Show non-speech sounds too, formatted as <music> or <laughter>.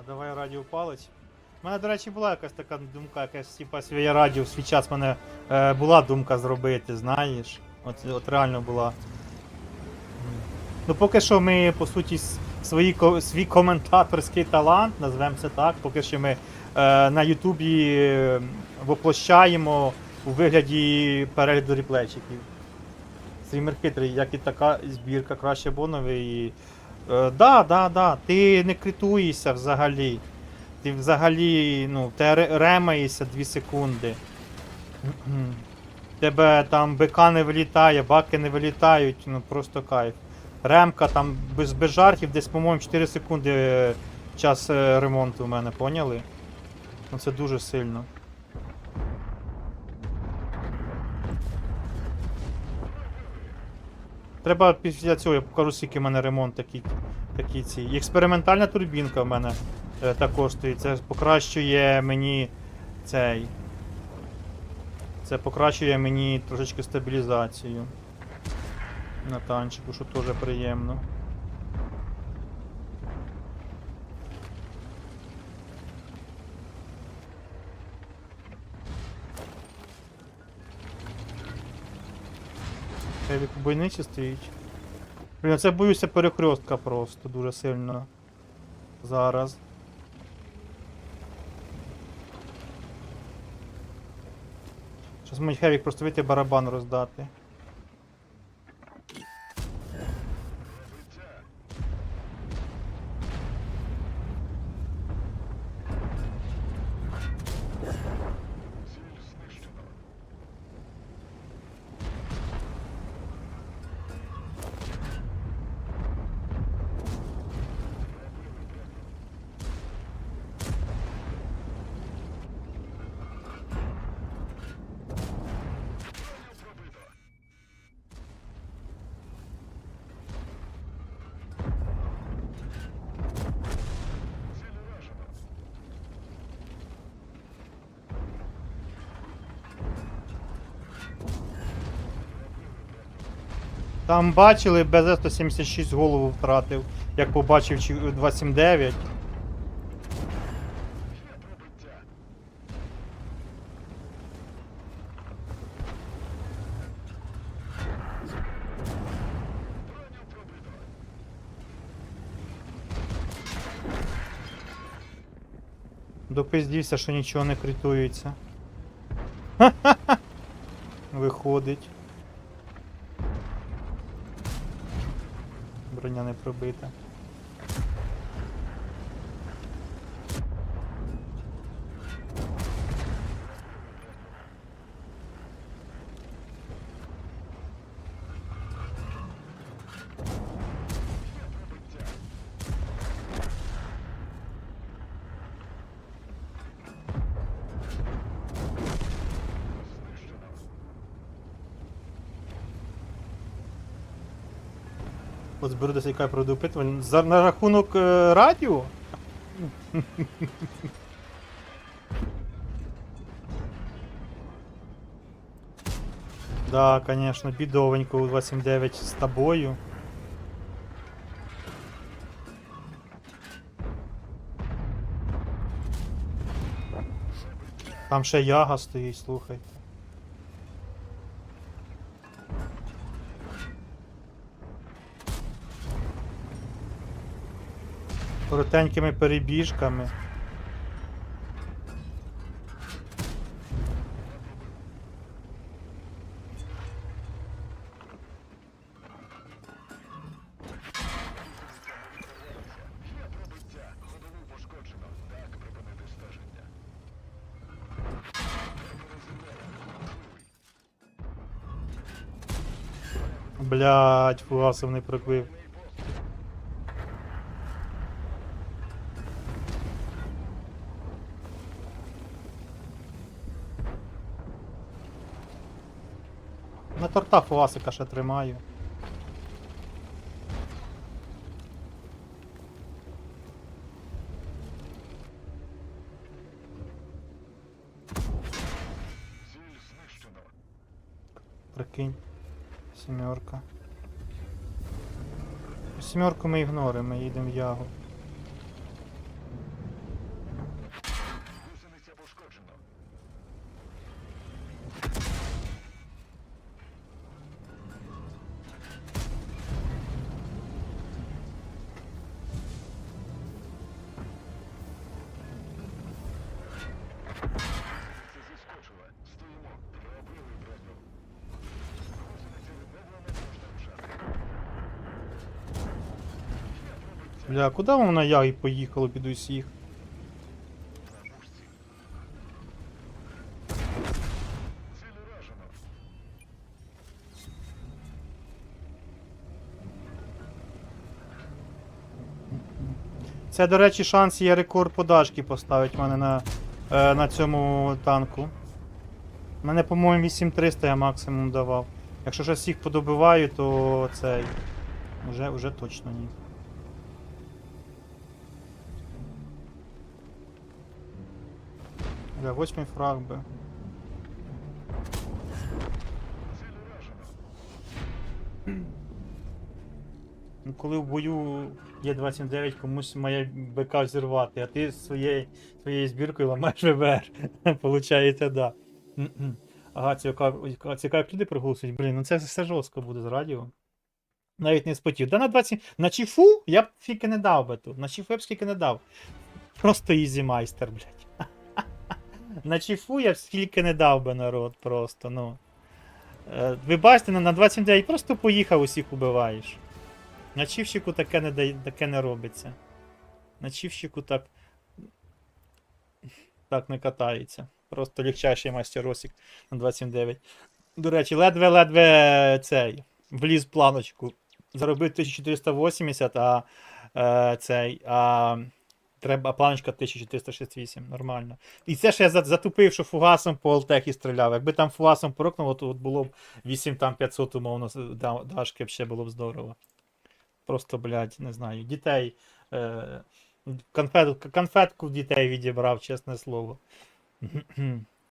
А давай радіопалець. У мене, до речі, була якась така думка, якась типа своє радіо в свій час в мене е, була думка зробити, знаєш. От, от реально була. Ну поки що ми, по суті, свої, свій коментаторський талант, назвемо це так, поки що ми е, на Ютубі е, воплощаємо у вигляді перегляду реплейчиків. Стрімер хитрий, як і така збірка, краще боновий. І... Е, да, да, да. Ти не критуєшся взагалі. Ти взагалі, ну, ти ремаєшся 2 секунди. <clears throat> Тебе там БК не вилітає, баки не вилітають, ну просто кайф. Ремка там без, без жартів, десь, по-моєму, 4 секунди е, час е, ремонту у мене, поняли? Ну це дуже сильно. Треба після цього, я покажу, скільки в мене ремонт такий, такий ці. Експериментальна турбінка в мене е, також стоїть. Це покращує мені цей. Це покращує мені трошечки стабілізацію. На танчику, що теж приємно. Хевік у бойниці стоїть. Блін, це боюся перехрестка просто дуже сильно. Зараз. Зараз мені Хевік просто вийти барабан роздати. Там бачили, БЗ-176 голову втратив, як побачив чи- 279. Допиздівся, що нічого не критується. <laughs> Виходить. Броня не пробита. От зберу десь яка проведу опитування. За, на рахунок е, радіо? Да, конечно, бідовенько у 279 з тобою. Там ще яга стоїть, слухайте. Коротенькими перебіжками. Блять, фугасов не пробив. На торта фуасика ще тримаю. Прикинь. Сімерка. Сімерку ми ігноримо, ми їдемо в ягу. Бля, куди воно на ягі поїхало під усіх? Це, до речі, шанс є рекорд подашки поставити мене на, е, на цьому танку. Мене, по-моєму, 8300 я максимум давав. Якщо щось всіх подобиваю, то цей. Уже, уже точно ні. Бля, восьмий фраг би. Ну, коли в бою є 29, комусь має БК зірвати, а ти своєю своєю збіркою ламаєш ВБР. <laughs> Получається, да. Ага, цікаво, цікаво, як люди проголосують. Блін, ну це все жорстко буде з радіо. Навіть не спотів. Да на 20. На чіфу я б фіки не дав би тут. На чіфу я б скільки не дав. Просто ізі майстер, блядь. На чіфу я б скільки не дав би народ просто, ну. Е, Ви бачите, на на 29 просто поїхав, усіх убиваєш. На чівщику таке не, дає- таке не робиться. На чівщику так. Так не катається. Просто легчайший мастеросик на 29. До речі, ледве-ледве цей. Вліз планочку. Заробив 1480, а е, цей. А, треба, планочка 1468. Нормально. І це ж я за- затупив, що фугасом по Алтехі стріляв. Якби там фугасом порокнуло, то от було б 8 там 500 умовно дашки ще було б здорово. Просто, блядь, не знаю, дітей. Е, конфет, конфетку дітей відібрав, чесне слово. <clears throat>